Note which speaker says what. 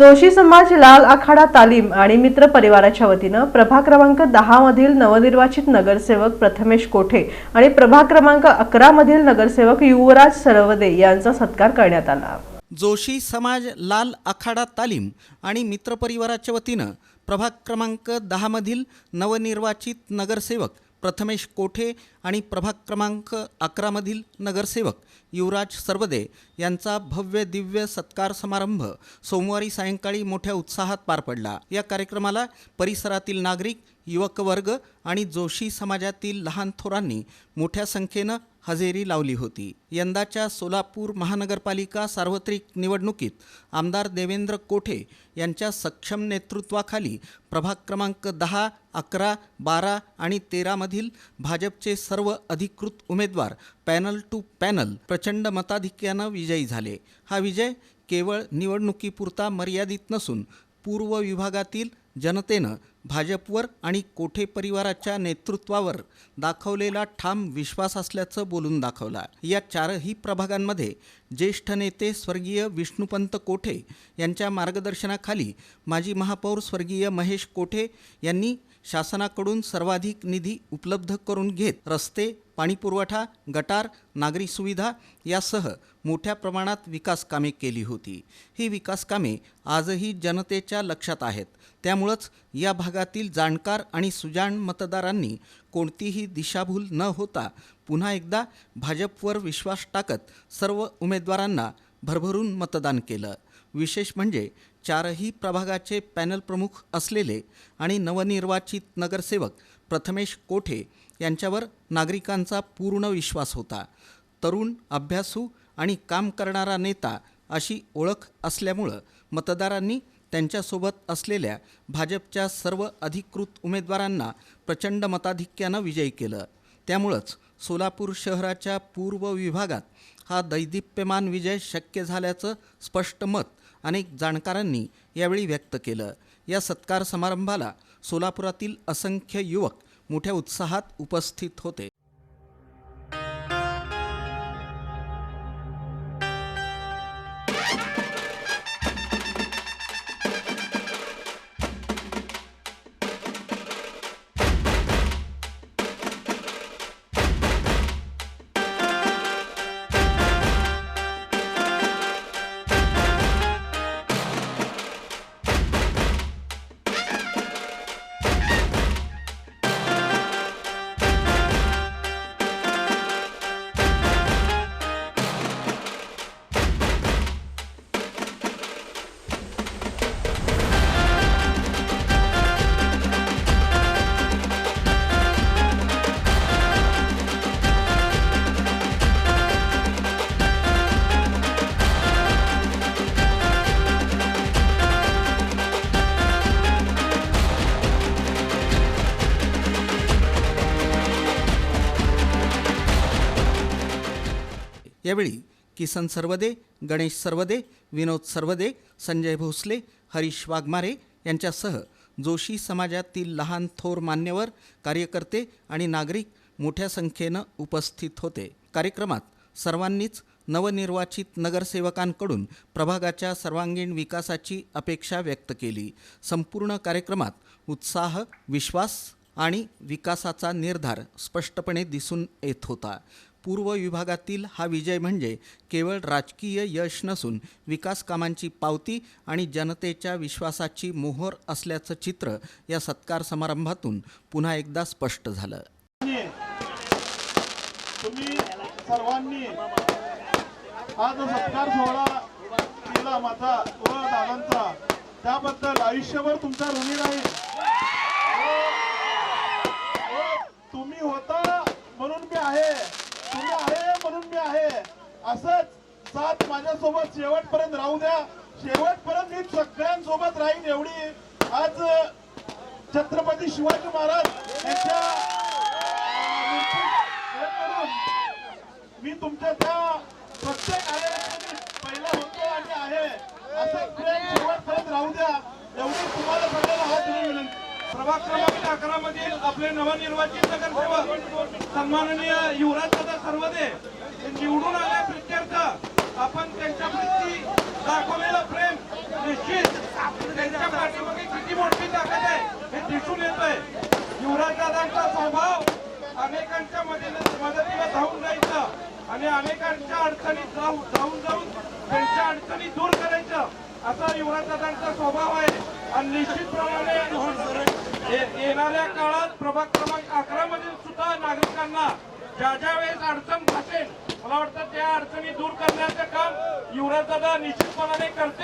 Speaker 1: जोशी समाज लाल आखाडा तालीम आणि मित्र परिवाराच्या वतीनं प्रभा क्रमांक दहा मधील नवनिर्वाचित नगरसेवक प्रथमेश कोठे आणि प्रभा क्रमांक अकरा मधील नगरसेवक युवराज सरवदे यांचा सत्कार करण्यात आला.
Speaker 2: जोशी समाज लाल आखाडा तालीम आणि मित्रपरिवाराच्या वतीनं प्रभाग क्रमांक दहामधील नवनिर्वाचित नगरसेवक प्रथमेश कोठे आणि प्रभाग क्रमांक अकरामधील नगरसेवक युवराज सरवदे यांचा भव्य दिव्य सत्कार समारंभ सोमवारी सायंकाळी मोठ्या उत्साहात पार पडला. या कार्यक्रमाला परिसरातील नागरिक युवक वर्ग आणि जोशी समाजातील लहान थोरांनी मोठ्या संख्येनं हजेरी लावली होती. यंदाच्या सोलापूर महानगरपालिका सार्वत्रिक निवडणुकीत आमदार देवेंद्र कोठे यांच्या सक्षम नेतृत्वाखाली प्रभाग क्रमांक दहा अकरा बारा आणि तेरामधील भाजपचे सर्व अधिकृत उमेदवार पॅनल टू पॅनल प्रचंड मताधिक्यानं विजयी झाले. हा विजय केवळ निवडणुकीपुरता मर्यादित नसून पूर्व विभागातील जनतेनं भाजपवर आणि कोठे परिवाराच्या नेतृत्वावर दाखवलेला ठाम विश्वास असल्याचं बोलून दाखवला. या चारही प्रभागांमध्ये ज्येष्ठ नेते स्वर्गीय विष्णुपंत कोठे यांच्या मार्गदर्शनाखाली माजी महापौर स्वर्गीय महेश कोठे यांनी शासनाकडून सर्वाधिक निधी उपलब्ध करून घेत रस्ते पाणीपुरवठा गटार नागरी सुविधा यासह मोठ्या प्रमाणात विकास कामे केली होती. ही विकास कामे आजही जनतेच्या लक्षात आहेत. त्यामुळंच या भागातील जाणकार आणि सुजाण मतदारांनी कोणतीही दिशाभूल न होता पुन्हा एकदा भाजपवर विश्वास टाकत सर्व उमेदवारांना भरभरून मतदान केलं. विशेष म्हणजे चारही प्रभागाचे पॅनल प्रमुख असलेले आणि नवनिर्वाचित नगरसेवक प्रथमेश कोठे यांच्यावर नागरिकांचा पूर्ण विश्वास होता. तरुण अभ्यासू आणि काम करणारा नेता अशी ओळख असल्यामुळं मतदारांनी त्यांच्यासोबत असलेल्या भाजपच्या सर्व अधिकृत उमेदवारांना प्रचंड मताधिक्यानं विजयी केलं. त्यामुळंच सोलापूर शहराच्या पूर्व विभागात हा दैदिप्यमान विजय शक्य झाल्याचं स्पष्ट मत अनेक जाणकारांनी यावेळी व्यक्त केलं. या सत्कार समारंभाला सोलापुरातील असंख्य युवक मोठ्या उत्साहात उपस्थित होते. यावेळी किसन सर्वदे गणेश सर्वदे विनोद सर्वदे संजय भोसले हरीश वाघमारे यांच्यासह जोशी समाजातील लहान थोर मान्यवर कार्यकर्ते आणि नागरिक मोठ्या संख्येनं उपस्थित होते. कार्यक्रमात सर्वांनीच नवनिर्वाचित नगरसेवकांकडून प्रभागाच्या सर्वांगीण विकासाची अपेक्षा व्यक्त केली. संपूर्ण कार्यक्रमात उत्साह विश्वास आणि विकासाचा निर्धार स्पष्टपणे दिसून येत होता. पूर्व विभागातील हा विजय म्हणजे केवळ राजकीय यश नसून विकास कामांची पावती आणि जनतेच्या विश्वासाची मोहर असल्याचं चित्र या सत्कार समारंभातून पुन्हा एकदा स्पष्ट झालं.
Speaker 3: तुम्ही सर्वांनी हा जो सत्कार सोहळा केला माझा व दादांचा त्याबद्दल आयुष्यभर तुमचा ऋणी राहील. तुम्ही होता म्हणून मी आहे. तुम्ही आहे म्हणून मी आहे. असंच साथ माझ्यासोबत शेवटपर्यंत राहू द्या. शेवटपर्यंत मी सगळ्यांसोबत राहीन एवढी. आज छत्रपती शिवाजी महाराज यांच्या मी तुमच्या त्या प्रत्येक आलेल्या पहिला होतो आणि आहे. असं शेवटपर्यंत राहू द्या. एवढी तुम्हाला सगळ्यांना हात विनंती.
Speaker 4: प्रभाग क्रमांक अकरा मधील आपले नवनिर्वाचित नगरसेवक सन्माननीय युवराज दादा सर्वदे निवडून आल्या प्रित्यर्थ. आपण त्यांच्या प्रती दाखवलेलं प्रेम निश्चित त्यांच्या पाठीमागे किती मोठी ताकद आहे हे दिसून येत आहे युवराज दादांचा स्वभाव अनेकांच्या मदतीला मदतीला धावून जायचं आणि अनेकांच्या अडचणी धावून जाऊन जाऊन त्यांच्या अडचणी दूर करायचं असा युवराज दादांचा स्वभाव आहे. आणि निश्चितप्रमाणे ये- येणाऱ्या काळात प्रभाग क्रमांक अकरा मधील सुद्धा नागरिकांना ज्या ज्या वेळेस अडचण भासेल मला वाटतं त्या अडचणी दूर करण्याचं काम युवराज दादा निश्चितपणाने करतील.